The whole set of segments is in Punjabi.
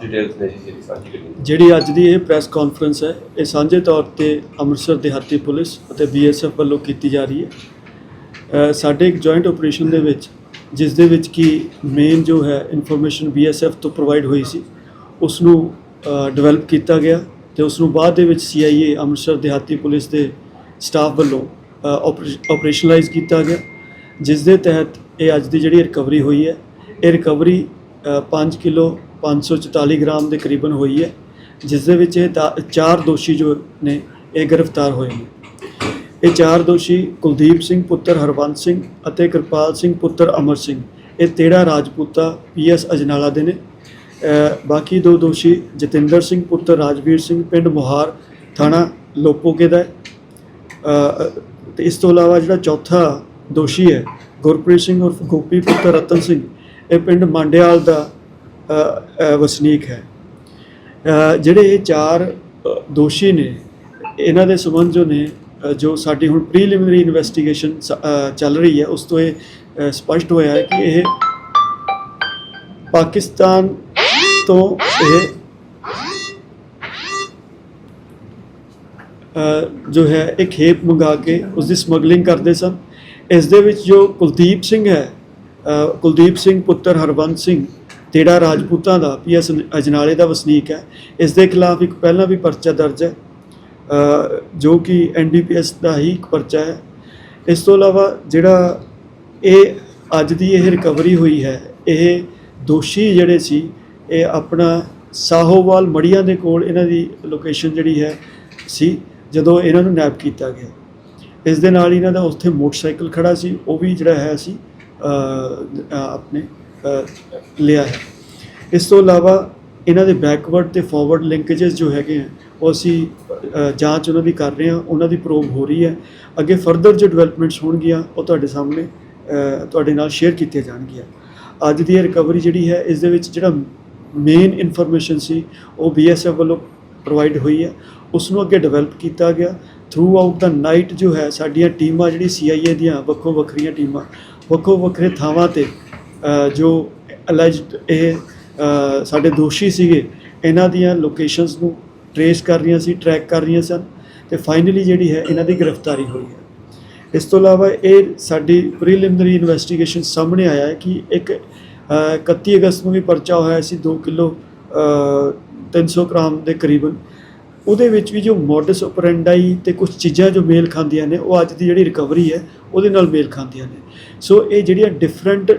ਡਿਟੇਲਸ ਨੇ ਜਿਹੜੀ ਸਾਂਝੀ ਕਰਨੀ ਜਿਹੜੀ ਅੱਜ ਦੀ ਇਹ ਪ੍ਰੈਸ ਕਾਨਫਰੰਸ ਹੈ, ਇਹ ਸਾਂਝੇ ਤੌਰ ਤੇ ਅੰਮ੍ਰਿਤਸਰ ਦਿਹਾਤੀ ਪੁਲਿਸ ਅਤੇ ਬੀਐਸਐਫ ਵੱਲੋਂ ਕੀਤੀ ਜਾ ਰਹੀ ਹੈ। ਸਾਡੇ ਇੱਕ ਜੁਆਇੰਟ ਆਪਰੇਸ਼ਨ ਦੇ ਵਿੱਚ, ਜਿਸ ਦੇ ਵਿੱਚ ਕੀ ਮੇਨ ਜੋ ਹੈ ਇਨਫੋਰਮੇਸ਼ਨ ਬੀਐਸਐਫ ਤੋਂ ਪ੍ਰੋਵਾਈਡ ਹੋਈ ਸੀ ਉਸ ਨੂੰ ਡਿਵੈਲਪ ਕੀਤਾ ਗਿਆ ਤੇ ਉਸ ਨੂੰ ਬਾਅਦ ਦੇ ਵਿੱਚ ਸੀਆਈਏ ਅੰਮ੍ਰਿਤਸਰ ਦਿਹਾਤੀ ਪੁਲਿਸ ਦੇ ਸਟਾਫ ਵੱਲੋਂ ਆਪਰੇਸ਼ਨਲਾਈਜ਼ ਕੀਤਾ ਗਿਆ, ਜਿਸ ਦੇ ਤਹਿਤ ਇਹ ਅੱਜ ਦੀ ਜਿਹੜੀ ਰਿਕਵਰੀ ਹੋਈ ਹੈ, ਇਹ ਰਿਕਵਰੀ 5 ਕਿਲੋ 544 ਗ੍ਰਾਮ ਦੇ ਕਰੀਬਨ ਹੋਈ ਹੈ ਜਿਸ ਦੇ ਵਿੱਚ ਇਹ ਦਾ- ਚਾਰ ਦੋਸ਼ੀ ਜੋ ਨੇ ਇਹ ਗ੍ਰਿਫਤਾਰ ਹੋਏ ਨੇ। ਇਹ ਚਾਰ ਦੋਸ਼ੀ ਕੁਲਦੀਪ ਸਿੰਘ ਪੁੱਤਰ ਹਰਵੰਤ ਸਿੰਘ ਅਤੇ ਕਿਰਪਾਲ ਸਿੰਘ ਪੁੱਤਰ ਅਮਰ ਸਿੰਘ। ਇਹ ਤੇੜਾ ਰਾਜਪੂਤਾ ਪੀਐਸ ਅਜਨਾਲਾ ਦੇ ਨੇ। ਅ, ਬਾਕੀ ਦੋ ਦੋਸ਼ੀ ਜਤਿੰਦਰ ਸਿੰਘ ਪੁੱਤਰ ਰਾਜਵੀਰ ਸਿੰਘ ਪਿੰਡ ਮੁਹਾਰ ਥਾਣਾ ਲੋਪੋਕੇ ਦਾ ਹੈ। ਅ, ਤੇ ਇਸ ਤੋਂ ਇਲਾਵਾ ਜਿਹੜਾ ਚੌਥਾ ਦੋਸ਼ੀ ਹੈ ਗੁਰਪ੍ਰੀਤ ਸਿੰਘ ਉਰਫ ਗੋਪੀ ਪੁੱਤਰ ਰਤਨ ਸਿੰਘ ਇਹ ਪਿੰਡ ਮੰਡਿਆਲ ਦਾ ਵਸਨੀਕ ਹੈ। ਜਿਹੜੇ ਇਹ ਚਾਰ ਦੋਸ਼ੀ ਨੇ ਇਹਨਾਂ ਦੇ ਸੰਬੰਧ ਜੋ ਨੇ ਜੋ ਸਾਡੀ ਹੁਣ ਪ੍ਰੀਲਿਮਿਨਰੀ ਇਨਵੈਸਟੀਗੇਸ਼ਨ ਚੱਲ ਰਹੀ ਹੈ ਉਸ ਤੋਂ ਇਹ ਅ, ਸਪਸ਼ਟ ਹੋਇਆ ਹੈ ਕਿ ਇਹ ਪਾਕਿਸਤਾਨ ਤੋਂ ਇਹ ਜੋ ਹੈ ਇਹ ਖੇਪ ਮੰਗਾ ਕੇ ਉਸ ਦੀ ਸਮਗਲਿੰਗ ਕਰਦੇ ਸਨ। ਇਸ ਦੇ ਵਿੱਚ ਜੋ ਕੁਲਦੀਪ ਸਿੰਘ ਹੈ ਕੁਲਦੀਪ ਸਿੰਘ ਪੁੱਤਰ ਹਰਵੰਤ ਸਿੰਘ ਤੇੜਾ ਰਾਜਪੂਤਾਂ ਦਾ ਪੀਐਸ ਅਜਨਾਲੇ ਦਾ ਵਸਨੀਕ ਹੈ ਇਸ ਦੇ ਖਿਲਾਫ ਇੱਕ ਪਹਿਲਾਂ ਵੀ ਪਰਚਾ ਦਰਜ ਹੈ ਜੋ ਕਿ ਐਨਡੀਪੀਐਸ ਦਾ ਹੀ ਇੱਕ ਪਰਚਾ ਹੈ। ਇਸ ਤੋਂ ਇਲਾਵਾ ਜਿਹੜਾ ਇਹ ਅੱਜ ਦੀ ਇਹ ਰਿਕਵਰੀ ਹੋਈ ਹੈ, ਇਹ ਦੋਸ਼ੀ ਜਿਹੜੇ ਸੀ, ਇਹ ਆਪਣਾ ਸਾਹੋਵਾਲ ਮੜੀਆਂ ਦੇ ਕੋਲ ਇਹਨਾਂ ਦੀ ਲੋਕੇਸ਼ਨ ਜਿਹੜੀ ਹੈ ਸੀ, ਜਦੋਂ ਇਹਨਾਂ ਨੂੰ ਨੈਪ ਕੀਤਾ ਗਿਆ। ਇਸ ਦੇ ਨਾਲ ਇਹਨਾਂ ਦਾ ਉੱਥੇ ਮੋਟਰਸਾਈਕਲ ਖੜਾ ਸੀ, ਉਹ ਵੀ ਜਿਹੜਾ ਹੈ ਅਸੀਂ ਆਪਣੇ ਲਿਆ ਹੈ। ਇਸ ਤੋਂ ਇਲਾਵਾ ਇਹਨਾਂ ਦੇ ਬੈਕਵਰਡ ਤੇ ਫਾਰਵਰਡ ਲਿੰਕੇजेस ਜੋ ਹੈਗੇ ਆ, ਉਹ ਅਸੀਂ ਜਾਂਚ ਉਹਨਾਂ ਦੀ ਕਰ ਰਹੇ ਹਾਂ, ਉਹਨਾਂ ਦੀ ਪ੍ਰੋਬ ਹੋ ਰਹੀ ਹੈ। ਅੱਗੇ ਫਰਦਰ ਜੋ ਡਿਵੈਲਪਮੈਂਟਸ ਹੋਣਗੀਆਂ, ਉਹ ਤੁਹਾਡੇ ਸਾਹਮਣੇ ਤੁਹਾਡੇ ਨਾਲ ਸ਼ੇਅਰ ਕੀਤੀਆਂ ਜਾਣਗੀਆਂ। ਅੱਜ ਦੀ ਇਹ ਰਿਕਵਰੀ ਜਿਹੜੀ ਹੈ, ਇਸ ਦੇ ਵਿੱਚ ਜਿਹੜਾ ਮੇਨ ਇਨਫੋਰਮੇਸ਼ਨ ਸੀ, ਉਹ ਬੀਐਸਐਫ ਵੱਲੋਂ ਪ੍ਰੋਵਾਈਡ ਹੋਈ ਹੈ। ਉਸ ਨੂੰ ਅੱਗੇ ਡਿਵੈਲਪ ਕੀਤਾ ਗਿਆ। ਥਰੂ ਆਊਟ ਦਾ ਨਾਈਟ ਜੋ ਹੈ, ਸਾਡੀਆਂ ਟੀਮਾਂ, ਜਿਹੜੀ ਸੀਆਈਏ ਦੀਆਂ ਵੱਖੋ ਵੱਖਰੀਆਂ ਟੀਮਾਂ ਵੱਖੋ ਵੱਖਰੇ ਥਾਵਾਂ ਤੇ ਜੋ ਅਲੈਜਡ ਇਹ ਸਾਡੇ ਦੋਸ਼ੀ ਸੀਗੇ ਇਹਨਾਂ ਦੀਆਂ ਲੋਕੇਸ਼ਨਸ ਨੂੰ ਟਰੇਸ ਕਰ ਰਹੀਆਂ ਸੀ ਟਰੈਕ ਕਰ ਰਹੀਆਂ ਸਨ ਤੇ ਫਾਈਨਲੀ ਜਿਹੜੀ ਹੈ ਇਹਨਾਂ ਦੀ ਗ੍ਰਿਫਤਾਰੀ ਹੋਈ ਹੈ। ਇਸ ਤੋਂ ਇਲਾਵਾ ਇਹ ਸਾਡੀ ਪ੍ਰੀਲਿਮਿਨਰੀ ਇਨਵੈਸਟੀਗੇਸ਼ਨ ਸਾਹਮਣੇ ਆਇਆ ਹੈ ਕਿ ਇੱਕ ਅ, 31 ਅਗਸਤ ਨੂੰ ਵੀ ਪਰਚਾ ਹੋਇਆ ਸੀ 2 ਕਿਲੋ ਅ, 300 ਗ੍ਰਾਮ ਦੇ ਕਰੀਬਨ। ਉਹਦੇ ਵਿੱਚ ਵੀ ਜੋ ਮੋਡਸ ਆਪਰੈਂਡਾਈ ਤੇ ਕੁਝ ਚੀਜ਼ਾਂ ਜੋ ਮੇਲ ਖਾਂਦੀਆਂ ਨੇ ਉਹ ਅੱਜ ਦੀ ਜਿਹੜੀ ਰਿਕਵਰੀ ਹੈ ਉਹਦੇ ਨਾਲ ਮੇਲ ਖਾਂਦੀਆਂ ਨੇ। ਸੋ ਇਹ ਜਿਹੜੀਆਂ ਡਿਫਰੈਂਟ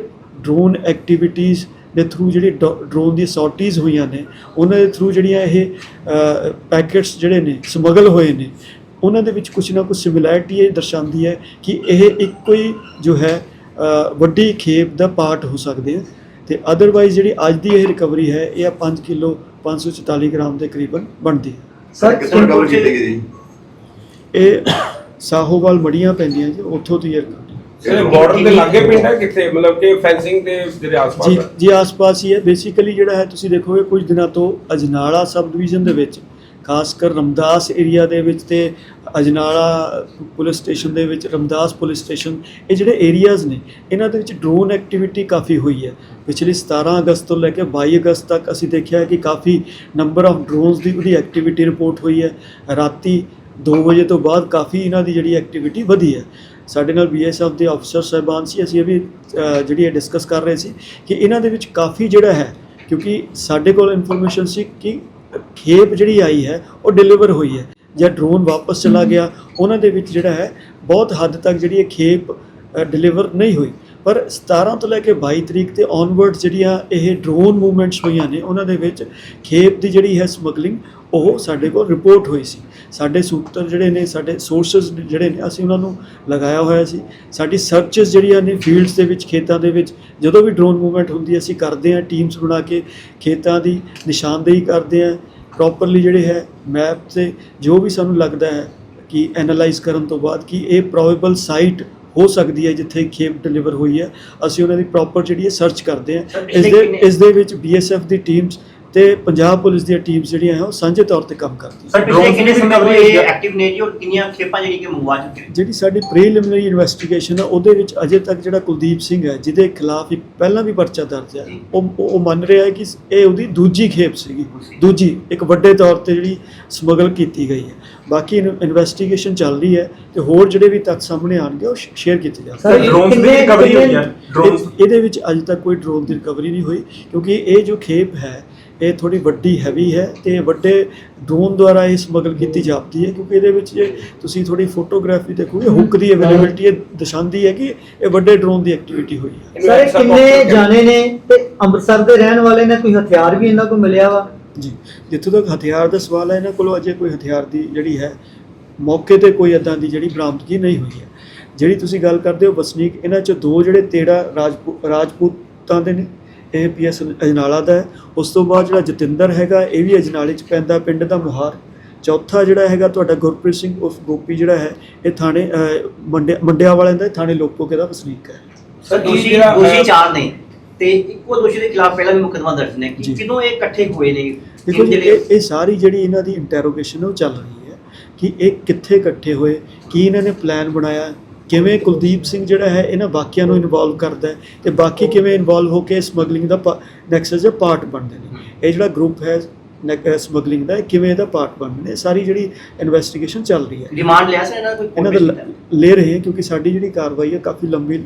ਡਰੋਨ ਐਕਟੀਵਿਟੀਜ਼ ਦੇ ਥਰੂ ਜਿਹੜੀ ਡਰੋਨ ਦੀ ਸੌਰਟੀਜ਼ ਹੋਈਆਂ ਨੇ ਉਹਨਾਂ ਦੇ ਥਰੂ ਜਿਹੜੀਆਂ ਇਹ ਪੈਕੇਟਸ ਜਿਹੜੇ ਨੇ ਸਮਗਲ ਹੋਏ ਨੇ ਉਹਨਾਂ ਦੇ ਵਿੱਚ ਕੁਝ ਨਾ ਕੁਝ ਸਿਮਿਲੈਰਿਟੀ ਇਹ ਦਰਸਾਉਂਦੀ ਹੈ ਕਿ ਇਹ ਇੱਕੋ ਹੀ ਜੋ ਹੈ ਵੱਡੀ ਖੇਪ ਦਾ ਪਾਰਟ ਹੋ ਸਕਦੇ ਆ। ਤੇ ਅਦਰਵਾਈਜ਼ ਜਿਹੜੀ ਅੱਜ ਦੀ ਇਹ ਰਿਕਵਰੀ ਹੈ ਇਹ 5 ਕਿਲੋ 544 ਗ੍ਰਾਮ ਦੇ ਕਰੀਬਨ ਬਣਦੀ ਹੈ। ਸਰ ਕਿੱਥੋਂ ਰਿਕਵਰ ਕੀਤੀ ਗਈ ਜੀ ਇਹ ਸਾਹੋਵਾਲ ਮੜੀਆਂ ਪੈਂਦੀਆਂ ਜੀ ਉੱਥੋਂ ਦੀ ਇਹ ਇਹ ਬਾਰਡਰ ਦੇ ਲਾਗੇ ਪਿੰਡ ਹੈ ਕਿੱਥੇ? ਮਤਲਬ ਕਿ ਫੈਂਸਿੰਗ ਦੇ ਜਿਹੜੇ ਆਸ-ਪਾਸ ਜੀ ਹੈ। ਜੀ ਆਸ-ਪਾਸ ਹੀ ਹੈ। ਬੇਸਿਕਲੀ ਜਿਹੜਾ ਹੈ ਤੁਸੀਂ ਦੇਖੋਗੇ ਕੁਝ ਦਿਨਾਂ ਤੋਂ ਅਜਨਾਲਾ ਸਬ ਡਿਵੀਜ਼ਨ ਦੇ ਵਿੱਚ ਖਾਸ ਕਰ ਰਮਦਾਸ ਏਰੀਆ ਦੇ ਵਿੱਚ ਤੇ ਅਜਨਾਲਾ ਪੁਲਿਸ ਸਟੇਸ਼ਨ ਦੇ ਵਿੱਚ ਰਮਦਾਸ ਪੁਲਿਸ ਸਟੇਸ਼ਨ ਇਹ ਜਿਹੜੇ ਏਰੀਆਜ਼ ਨੇ ਇਹਨਾਂ ਦੇ ਵਿੱਚ ਡਰੋਨ ਐਕਟੀਵਿਟੀ ਕਾਫੀ ਹੋਈ ਹੈ। ਪਿਛਲੇ 17 ਅਗਸਤ ਤੋਂ ਲੈ ਕੇ 22 ਅਗਸਤ ਤੱਕ ਅਸੀਂ ਦੇਖਿਆ ਕਿ ਕਾਫੀ ਨੰਬਰ ਆਫ ਡਰੋਨਸ ਦੀ ਉਹਦੀ ਐਕਟੀਵਿਟੀ ਰਿਪੋਰਟ ਹੋਈ ਹੈ। ਰਾਤੀ 2 ਵਜੇ ਤੋਂ ਬਾਅਦ ਕਾਫੀ ਇਹਨਾਂ ਦੀ ਜਿਹੜੀ ਐਕਟੀਵਿਟੀ ਵਧੀ ਹੈ। ਸਾਡੇ ਨਾਲ ਬੀਐਸਐਫ ਦੇ ਅਫਸਰ ਸਾਹਿਬਾਨ ਸੀ, ਅਸੀਂ ਇਹ ਵੀ ਜਿਹੜੀ ਇਹ ਡਿਸਕਸ ਕਰ ਰਹੇ ਸੀ ਕਿ ਇਹਨਾਂ ਦੇ ਵਿੱਚ ਕਾਫੀ ਜਿਹੜਾ ਹੈ, ਕਿਉਂਕਿ ਸਾਡੇ ਕੋਲ ਇਨਫੋਰਮੇਸ਼ਨ ਸੀ ਕਿ ਖੇਪ ਜਿਹੜੀ ਆਈ ਹੈ, ਉਹ ਡਿਲੀਵਰ ਹੋਈ ਹੈ, ਜਾਂ ਡਰੋਨ ਵਾਪਸ ਚਲਾ ਗਿਆ। ਉਹਨਾਂ ਦੇ ਵਿੱਚ ਜਿਹੜਾ ਹੈ, ਬਹੁਤ ਹੱਦ ਤੱਕ ਜਿਹੜੀ ਇਹ ਖੇਪ ਡਿਲੀਵਰ ਨਹੀਂ ਹੋਈ। ਪਰ 17 ਤੋਂ ਲੈ ਕੇ 22 ਤਰੀਕ ਤੇ ਔਨਵਰਡ ਜਿਹੜੀਆਂ ਇਹ ਡਰੋਨ ਮੂਵਮੈਂਟਸ ਹੋਈਆਂ ਨੇ, ਉਹਨਾਂ ਦੇ ਵਿੱਚ ਖੇਪ ਦੀ ਜਿਹੜੀ ਹੈ ਸਮਗਲਿੰਗ ਉਹ ਸਾਡੇ ਕੋਲ ਰਿਪੋਰਟ ਹੋਈ ਸੀ। ਸਾਡੇ ਸੂਤਰ ਜਿਹੜੇ ਨੇ, ਸਾਡੇ ਸੋਰਸਸ ਜਿਹੜੇ ਨੇ, ਅਸੀਂ ਉਹਨਾਂ ਨੂੰ ਲਗਾਇਆ ਹੋਇਆ ਸੀ। ਸਾਡੀ ਸਰਚਸ ਜਿਹੜੀਆਂ ਨੇ ਫੀਲਡਸ ਦੇ ਵਿੱਚ, ਖੇਤਾਂ ਦੇ ਵਿੱਚ, ਜਦੋਂ ਵੀ ਡਰੋਨ ਮੂਵਮੈਂਟ ਹੁੰਦੀ ਅਸੀਂ ਕਰਦੇ ਹਾਂ ਟੀਮਸ ਬਣਾ ਕੇ ਖੇਤਾਂ ਦੀ ਨਿਸ਼ਾਨਦੇਹੀ ਕਰਦੇ ਹਾਂ। ਪ੍ਰੋਪਰਲੀ ਜਿਹੜੇ ਹੈ ਮੈਪ ਤੇ ਜੋ ਵੀ ਸਾਨੂੰ ਲੱਗਦਾ ਹੈ ਕਿ ਐਨਾਲਾਈਜ਼ ਕਰਨ ਤੋਂ ਬਾਅਦ ਕਿ ਇਹ ਪ੍ਰੋਬੇਬਲ ਸਾਈਟ ਹੋ ਸਕਦੀ ਹੈ ਜਿੱਥੇ ਖੇਪ ਡਿਲੀਵਰ ਹੋਈ ਹੈ। ਅਸੀਂ ਉਹਨਾਂ ਦੀ ਪ੍ਰੋਪਰ ਜਿਹੜੀ ਹੈ ਸਰਚ ਕਰਦੇ ਹਾਂ। ਇਸ ਦੇ ਇਸ ਦੇ ਵਿੱਚ ਬੀਐਸਐਫ ਦੀ ਟੀਮਸ ਤੇ ਪੰਜਾਬ ਪੁਲਿਸ ਦੀਆਂ ਟੀਮਸ ਜਿਹੜੀਆਂ ਹੈ ਉਹ ਸਾਂਝੇ ਤੌਰ ਤੇ ਕੰਮ ਕਰਦੀਆਂ ਸਰ ਪਿਛਲੇ ਕਿੰਨੇ ਦੀ ਸਮੇਂ ਤੋਂ ਇਹ ਹੈ? ਐਕਟਿਵ ਨੇ ਜੀ? ਔਰ ਕਿੰਨੀਆਂ ਖੇਪਾਂ ਜਿਹੜੀ ਕਿ ਮੰਗਵਾ ਚੁੱਕੇ ਨੇ? ਜਿਹੜੀ ਸਾਡੀ ਪ੍ਰੀਲਿਮਿਨਰੀ ਇਨਵੈਸਟੀਗੇਸ਼ਨ ਆ ਉਹਦੇ ਵਿੱਚ ਅਜੇ ਤੱਕ ਜਿਹੜਾ ਕੁਲਦੀਪ ਸਿੰਘ ਹੈ ਜਿਹਦੇ ਖਿਲਾਫ ਇੱਕ ਪਹਿਲਾਂ ਵੀ ਪਰਚਾ ਦਰਜ ਹੈ। ਉਹ ਉਹ ਮੰਨ ਰਿਹਾ ਹੈ ਕਿ ਇਹ ਉਹਦੀ ਦੂਜੀ ਖੇਪ ਸੀਗੀ। ਦੂਜੀ ਇੱਕ ਵੱਡੇ ਤੌਰ ਤੇ ਜਿਹੜੀ ਸਮਗਲ ਕੀਤੀ ਗਈ ਹੈ। ਬਾਕੀ ਇਨਵੈਸਟੀਗੇਸ਼ਨ ਚੱਲ ਰਹੀ ਹੈ ਤੇ ਹੋਰ ਜਿਹੜੇ ਵੀ ਤੱਥ ਸਾਹਮਣੇ ਆਣਗੇ ਉਹ ਸ਼ੇਅਰ ਕੀਤੇ ਜਾਣਗੇ। ਸਰ, ਡਰੋਨਸ ਦੀ ਰਿਕਵਰੀ ਹੋਈ ਹੈ ਡਰੋਨਸ ਇਹਦੇ ਵਿੱਚ ਅਜੇ ਤੱਕ ਕੋਈ ਡਰੋਨ ਦੀ ਰਿਕਵਰੀ ਨਹੀਂ ਹੋਈ ਕਿਉਂਕਿ ਇਹ ਜੋ ਖੇਪ ਹੈ ਇਹ ਥੋੜੀ ਵੱਡੀ ਹੈਵੀ ਹੈ ਤੇ ਵੱਡੇ ਡਰੋਨ ਦੁਆਰਾ ਇਹ ਸਮਗਲ ਕੀਤੀ ਜਾਂਦੀ ਹੈ ਕਿਉਂਕਿ ਇਹਦੇ ਵਿੱਚ ਜੇ ਤੁਸੀਂ ਥੋੜੀ ਫੋਟੋਗ੍ਰਾਫੀ ਦੇਖੋਗੇ ਹੁੱਕ ਦੀ ਅਵੇਲੇਬਿਲਟੀ ਇਹ ਦਰਸਾਉਂਦੀ ਹੈ ਕਿ ਇਹ ਵੱਡੇ ਡਰੋਨ ਦੀ ਐਕਟੀਵਿਟੀ ਹੋਈ ਹੈ। ਸਰ ਕਿੰਨੇ ਜਾਣੇ ਨੇ ਤੇ ਅੰਮ੍ਰਿਤਸਰ ਦੇ ਰਹਿਣ ਵਾਲੇ ਨੇ? ਕੋਈ ਹਥਿਆਰ ਵੀ ਇਹਨਾਂ ਕੋਲ ਮਿਲਿਆ ਵਾ? ਜੀ ਜਿੱਥੋਂ ਤੱਕ ਹਥਿਆਰ ਦਾ ਸਵਾਲ ਹੈ ਇਹਨਾਂ ਕੋਲੋਂ ਅਜੇ ਕੋਈ ਹਥਿਆਰ ਦੀ ਜਿਹੜੀ ਹੈ ਮੌਕੇ ਤੇ ਕੋਈ ਇਦਾਂ ਦੀ ਜਿਹੜੀ ਬਰਾਮਦਗੀ ਨਹੀਂ ਹੋਈ ਹੈ। ਜਿਹੜੀ ਤੁਸੀਂ ਗੱਲ ਕਰਦੇ ਹੋ ਵਸਨੀਕ ਇਹਨਾਂ ਚ ਦੋ ਜਿਹੜੇ ਤੇੜਾ ਰਾਜਪੂਤ ਰਾਜਪੂਤਾਂ ਦੇ ਨੇ ਇਹ ਪੀਐਸ ਅਜਨਾਲਾ ਦਾ ਹੈ। ਉਸ ਤੋਂ ਬਾਅਦ ਜਿਹੜਾ ਜਤਿੰਦਰ ਹੈਗਾ ਇਹ ਵੀ ਅਜਨਾਲੇ ਚ ਪੈਂਦਾ ਪਿੰਡ ਦਾ ਮੁਹਾਰ। ਚੌਥਾ ਜਿਹੜਾ ਹੈਗਾ ਤੁਹਾਡਾ ਗੁਰਪ੍ਰੀਤ ਸਿੰਘ ਉਰਫ ਗੋਪੀ ਜਿਹੜਾ ਹੈ ਇਹ ਥਾਣੇ ਮੰਡਿਆ ਮੰਡਿਆ ਵਾਲਿਆਂ ਦਾ ਥਾਣੇ ਲੋਕੋਕੇ ਦਾ ਵਸਨੀਕ ਹੈ। ਸਰ ਇਹ ਦੋਸ਼ੀ ਜਿਹੜਾ, ਦੋਸ਼ੀ ਅਹ, ਚਾਰ ਨੇ ਤੇ ਇੱਕੋ ਦੋਸ਼ੀ ਦੇ ਖਿਲਾਫ ਪਹਿਲਾਂ ਵੀ ਮੁਕੱਦਮਾ ਦਰਜ ਨੇ। ਕਿਦੋਂ ਇਹ ਇਕੱਠੇ ਹੋਏ ਨੇ? ਦੇਖੋ ਇਹ ਸਾਰੀ ਜਿਹੜੀ ਇਹਨਾਂ ਦੀ ਇੰਟਰੋਗੇਸ਼ਨ ਉਹ ਚੱਲ ਰਹੀ ਹੈ ਕਿ ਇਹ ਕਿੱਥੇ ਇਕੱਠੇ ਹੋਏ ਕੀ ਇਹਨਾਂ ਨੇ ਪਲਾਨ ਬਣਾਇਆ ਕਿਵੇਂ ਕੁਲਦੀਪ ਸਿੰਘ ਜਿਹੜਾ ਹੈ ਇਹਨਾਂ ਬਾਕੀਆਂ ਨੂੰ ਇਨਵੋਲਵ ਕਰਦਾ ਹੈ ਤੇ ਬਾਕੀ ਕਿਵੇਂ ਇਨਵੋਲਵ ਹੋ ਕੇ ਸਮਗਲਿੰਗ ਦਾ ਨੈਕਸਸ ਦਾ ਪਾਰਟ ਬਣਦੇ ਨੇ। ਇਹ ਜਿਹੜਾ ਗਰੁੱਪ ਹੈ ਸਮਗਲਿੰਗ ਦਾ ਕਿਵੇਂ ਇਹਦਾ ਪਾਰਟ ਬਣਦੇ ਨੇ ਇਹ ਸਾਰੀ ਜਿਹੜੀ ਇਨਵੈਸਟੀਗੇਸ਼ਨ ਚੱਲ ਰਹੀ ਹੈ। ਰਿਮਾਂਡ ਲਿਆ ਸੀ ਇਹਨਾਂ ਦਾ ਕੋਈ ਇਹਨਾਂ ਦਾ ਲ- ਰਹੇ ਹਾਂ ਕਿਉਂਕਿ ਸਾਡੀ ਜਿਹੜੀ ਕਾਰਵਾਈ ਹੈ ਕਾਫੀ ਲੰਬੀ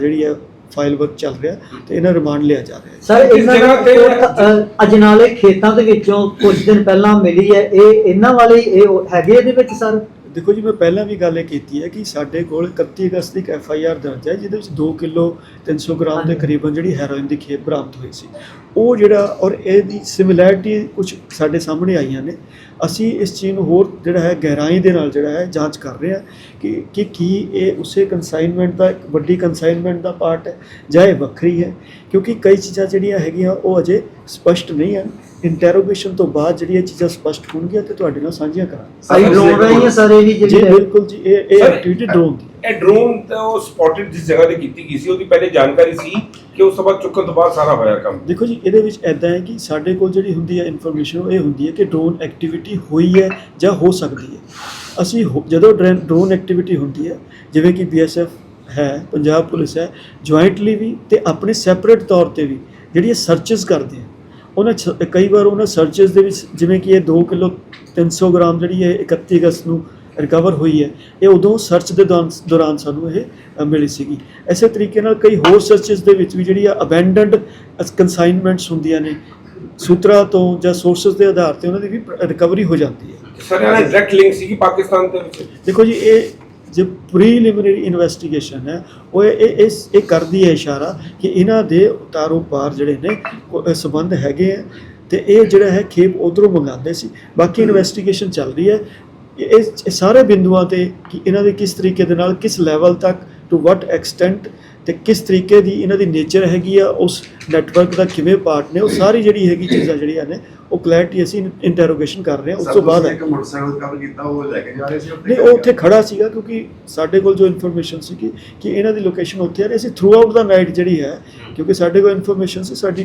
ਜਿਹੜੀ ਹੈ ਫਾਈਲ ਵਰਕ ਚੱਲ ਰਿਹਾ ਤੇ ਇਹਨਾਂ ਰਿਮਾਂਡ ਲਿਆ ਜਾ ਰਿਹਾ ਸਰ ਇਸ ਇਹਨਾਂ ਜਗ੍ਹਾ ਤੇ- ਅਜਨਾਲੇ ਖੇਤਾਂ ਦੇ ਵਿੱਚੋਂ ਕੁਝ ਦਿਨ ਪਹਿਲਾਂ ਮਿਲੀ ਹੈ। ਇਹ ਇਹਨਾਂ ਵਾਲੇ ਇਹ ਹੈਗੇ ਇਹਦੇ ਵਿੱਚ ਸਰ? ਦੇਖੋ ਜੀ ਮੈਂ ਪਹਿਲਾਂ ਵੀ ਗੱਲ ਇਹ ਕੀਤੀ ਹੈ ਕਿ ਸਾਡੇ ਕੋਲ 31 ਅਗਸਤ ਦੀ ਇੱਕ ਐਫ ਆਈ ਆਰ ਦਰਜ ਹੈ ਜਿਹਦੇ ਵਿੱਚ 2 ਕਿਲੋ 300 ਗ੍ਰਾਮ ਦੇ। ਕਰੀਬਨ ਜਿਹੜੀ ਹੈਰੋਇਨ ਦੀ ਖੇਪ ਬਰਾਮਦ ਹੋਈ ਸੀ। ਉਹ ਜਿਹੜਾ ਔਰ ਇਹਦੀ ਸਿਮਿਲੈਰਿਟੀ ਕੁਝ ਸਾਡੇ ਸਾਹਮਣੇ ਆਈਆਂ ਨੇ। ਅਸੀਂ ਇਸ ਚੀਜ਼ ਨੂੰ ਹੋਰ ਜਿਹੜਾ ਹੈ ਗਹਿਰਾਈ ਦੇ ਨਾਲ ਜਿਹੜਾ ਹੈ ਜਾਂਚ ਕਰ ਰਹੇ ਹਾਂ ਕਿ ਕਿ ਕੀ ਇਹ ਉਸੇ ਕਨਸਾਈਨਮੈਂਟ ਦਾ ਇੱਕ ਵੱਡੀ ਕਨਸਾਈਨਮੈਂਟ ਦਾ ਪਾਰਟ ਹੈ ਜਾਂ ਇਹ ਵੱਖਰੀ ਹੈ। ਕਿਉਂਕਿ ਕਈ ਚੀਜ਼ਾਂ ਜਿਹੜੀਆਂ ਹੈਗੀਆਂ ਉਹ ਅਜੇ ਸਪਸ਼ਟ ਨਹੀਂ ਹਨ। ਇੰਟਰੋਗੇਸ਼ਨ ਤੋਂ ਬਾਅਦ ਜਿਹੜੀਆਂ ਚੀਜ਼ਾਂ ਸਪਸ਼ਟ ਹੋਣਗੀਆਂ ਤੇ ਤੁਹਾਡੇ ਨਾਲ ਸਾਂਝੀਆਂ ਕਰਾਂਗੇ। ਸਾਈ ਸਰ, ਡਰੋਨ ਰਹੀ ਹੈ ਸਰ ਇਹ ਵੀ ਜੀ ਜਿਹੜੀ ਬਿਲਕੁਲ ਜੀ ਇਹ ਇਹ ਐਕਟੀਵਿਟੀ ਡਰੋਨ ਦੀ। ਇਹ ਡਰੋਨ ਤਾਂ ਉਹ ਸਪੌਟਡ ਜਿਸ ਜਗ੍ਹਾ ਤੇ ਕੀਤੀ ਗਈ ਸੀ ਉਹਦੀ ਪਹਿਲੇ ਜਾਣਕਾਰੀ ਸੀ ਕਿ ਉਸ ਤੋਂ ਬਾਅਦ ਚੁੱਕਣ ਤੋਂ ਬਾਅਦ ਸਾਰਾ ਹੋਇਆ ਕੰਮ। ਦੇਖੋ ਜੀ ਇਹਦੇ ਵਿੱਚ ਐਦਾਂ ਹੈ ਕਿ ਸਾਡੇ ਕੋਲ ਜਿਹੜੀ ਹੁੰਦੀ ਹੈ ਇਨਫੋਰਮੇਸ਼ਨ ਉਹ ਇਹ ਹੁੰਦੀ ਹੈ ਕਿ ਡਰੋਨ ਐਕਟੀਵਿਟੀ ਹੋਈ ਹੈ ਜਾਂ ਹੋ ਸਕਦੀ ਹੈ। ਅਸੀਂ ਜਦੋਂ ਡਰੋਨ ਐਕਟੀਵਿਟੀ ਹੁੰਦੀ ਹੈ ਜਿਵੇਂ ਕਿ ਬੀਐਸਐਫ ਹੈ ਪੰਜਾਬ ਪੁਲਿਸ ਹੈ ਜੁਆਇੰਟਲੀ ਵੀ ਤੇ ਆਪਣੇ ਸੈਪਰੇਟ ਤੌਰ ਤੇ ਵੀ ਜਿਹੜੀਆਂ ਸਰਚਸ ਕਰਦੇ ਆ ਉਹਨਾਂ ਕਈ ਵਾਰ ਉਹਨਾਂ ਸਰਚਸ ਦੇ ਵਿੱਚ ਜਿਵੇਂ ਕਿ ਇਹ 2 ਕਿਲੋ 300 ਗ੍ਰਾਮ ਜਿਹੜੀ ਹੈ 31 ਅਗਸਤ ਨੂੰ ਰਿਕਵਰ ਹੋਈ ਹੈ ਇਹ ਉਦੋਂ ਸਰਚ ਦੇ ਦੌਰਾਨ ਸਾਨੂੰ ਇਹ ਮਿਲੀ ਸੀਗੀ। ਐਸੇ ਤਰੀਕੇ ਨਾਲ ਕਈ ਹੋਰ ਸਰਚਸ ਦੇ ਵਿੱਚ ਵੀ ਜਿਹੜੀ ਆ ਅਬੈਂਡਨਡ ਕਨਸਾਈਨਮੈਂਟਸ ਹੁੰਦੀਆਂ ਨੇ ਸੂਤਰਾਂ ਤੋਂ ਜਾਂ ਸੋਰਸਸ ਦੇ ਆਧਾਰ ਤੇ ਉਹਨਾਂ ਦੀ ਵੀ ਰਿਕਵਰੀ ਹੋ ਜਾਂਦੀ ਹੈ। ਸਰ ਇਹਨਾਂ ਡਾਇਰੈਕਟ ਲਿੰਕ ਸੀ ਕਿ ਪਾਕਿਸਤਾਨ ਦੇ ਵਿੱਚ? ਦੇਖੋ ਜੀ ਇਹ ਜੇ ਪ੍ਰੀਲਿਮਿਨਰੀ ਇਨਵੈਸਟੀਗੇਸ਼ਨ ਹੈ ਉਹ ਇਹ ਇਸ ਇਹ ਕਰਦੀ ਹੈ ਇਸ਼ਾਰਾ ਕਿ ਇਹਨਾਂ ਦੇ ਉਤਾਰੋ ਪਾਰ ਜਿਹੜੇ ਨੇ ਸਬੰਧ ਹੈਗੇ ਆ ਤੇ ਇਹ ਜਿਹੜਾ ਹੈ ਖੇਪ ਉਧਰੋਂ ਮੰਗਾਉਂਦੇ ਸੀ। ਬਾਕੀ ਇਨਵੈਸਟੀਗੇਸ਼ਨ ਚੱਲ ਰਹੀ ਹੈ। ਇਹ ਸਾਰੇ ਬਿੰਦੂਆਂ ਤੇ ਕਿ ਇਹਨਾਂ ਦੇ ਕਿਸ ਤਰੀਕੇ ਦੇ ਨਾਲ ਕਿਸ ਲੈਵਲ ਤੱਕ ਟੂ ਵਾਟ ਐਕਸਟੈਂਟ ਤੇ ਕਿਸ ਤਰੀਕੇ ਦੀ ਇਹਨਾਂ ਦੀ ਨੇਚਰ ਹੈਗੀ ਆ ਉਸ ਨੈਟਵਰਕ ਦਾ ਕਿਵੇਂ ਪਾਰਟ ਨੇ ਉਹ ਸਾਰੀ ਜਿਹੜੀ ਹੈਗੀ ਚੀਜ਼ਾਂ ਜਿਹੜੀਆਂ ਨੇ ਉਹ ਕਲੈਰਿਟੀ ਅਸੀਂ ਇੰਟਰੋਗੇਸ਼ਨ ਕਰ ਰਹੇ ਹਾਂ ਉਸ ਤੋਂ ਬਾਅਦ ਇੱਕ ਮੋਟਰਸਾਈਕਲ ਕਵਰ ਕੀਤਾ ਉਹ ਲੈ ਕੇ ਜਾ ਰਹੇ ਸੀ ਨਹੀਂ ਉਹ ਉੱਥੇ ਖੜਾ ਸੀਗਾ ਕਿਉਂਕਿ ਸਾਡੇ ਕੋਲ ਜੋ ਇਨਫੋਰਮੇਸ਼ਨ ਸੀ ਕਿ ਇਹਨਾਂ ਦੀ ਲੋਕੇਸ਼ਨ ਉੱਥੇ ਹੈ ਅਸੀਂ ਥਰੂ ਆਊਟ ਦਾ ਨਾਈਟ ਜਿਹੜੀ ਹੈ ਕਿਉਂਕਿ ਸਾਡੇ ਕੋਲ ਇਨਫੋਰਮੇਸ਼ਨ ਸੀ ਸਾਡੀ